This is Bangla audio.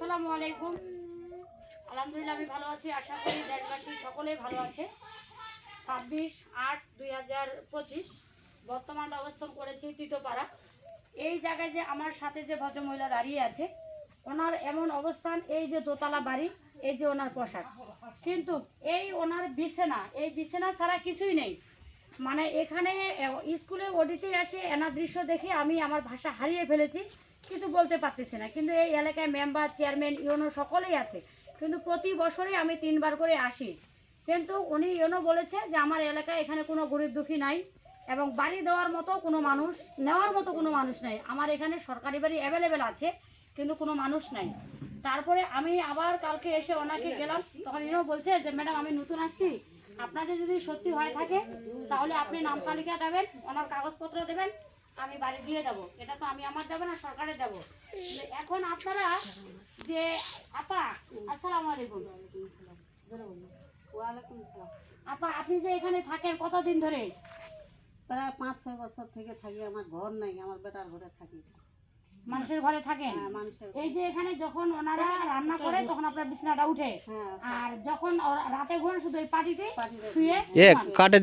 আসসালামু আলাইকুম। আলহামদুলিল্লাহ আমি ভালো আছি। আশা করি দেশবাসী সকলেই ভালো আছে। ছাব্বিশ আট দুই হাজার পঁচিশ। বর্তমান অবস্থান করেছি তিতোপাড়া। এই জায়গায় যে আমার সাথে যে ভদ্রমহিলা দাঁড়িয়ে আছে, ওনার এমন অবস্থান, এই যে দোতলা বাড়ি, এই যে ওনার পোশাক। কিন্তু এই ওনার বিছানা, এই বিছানা ছাড়া কিছুই নেই। মানে এখানে স্কুলে ওডিতে আসে এনার দৃশ্য দেখে আমি আমার ভাষা হারিয়ে ফেলেছি। কিছু বলতে পারতেছি না, কিন্তু এই এলাকায় মেম্বার, চেয়ারম্যান ইউনো সকলেই আছে। কিন্তু প্রতি বছরই আমি তিনবার করে আসি। কিন্তু উনি ইউনো বলেছে যে, আমার এলাকায় এখানে কোনো গরিব দুঃখী নাই এবং বাড়ি দেওয়ার মতো কোনো মানুষ, নেওয়ার মতো কোনো মানুষ নাই। আমার এখানে সরকারি বাড়ি অ্যাভেলেবেল আছে, কিন্তু কোনো মানুষ নাই। তারপরে আমি আবার কালকে এসে ওনাকে গেলাম, তখন ইনো বলছে যে, ম্যাডাম, আমি নতুন আসছি। আপনাদের যদি সত্যি হয়ে থাকে, তাহলে আপনি নাম তালিকা দেবেন, ওনার কাগজপত্র দেবেন, আমি বাড়ি দিয়ে দেবো। এটা তো আমি আমার দেবো না সরকারে দেবো। এখন আপনারা যে, আপা, আসসালামু আলাইকুম। আপা, আপনি যে এখানে থাকেন কতদিন ধরে? প্রায় পাঁচ ছয় বছর থেকে থাকি, আমার ঘর নাই, আমার বেটার ঘরে থাকি। মানুষের ঘরে থাকেন? হ্যাঁ এই যে এখানে যখন ওনারা রান্না করে তখন আপনার বিছানাটা উঠে। হ্যাঁ। আর যখন রাতে ঘরে শুধু এই পাটিতে শুয়ে কাটে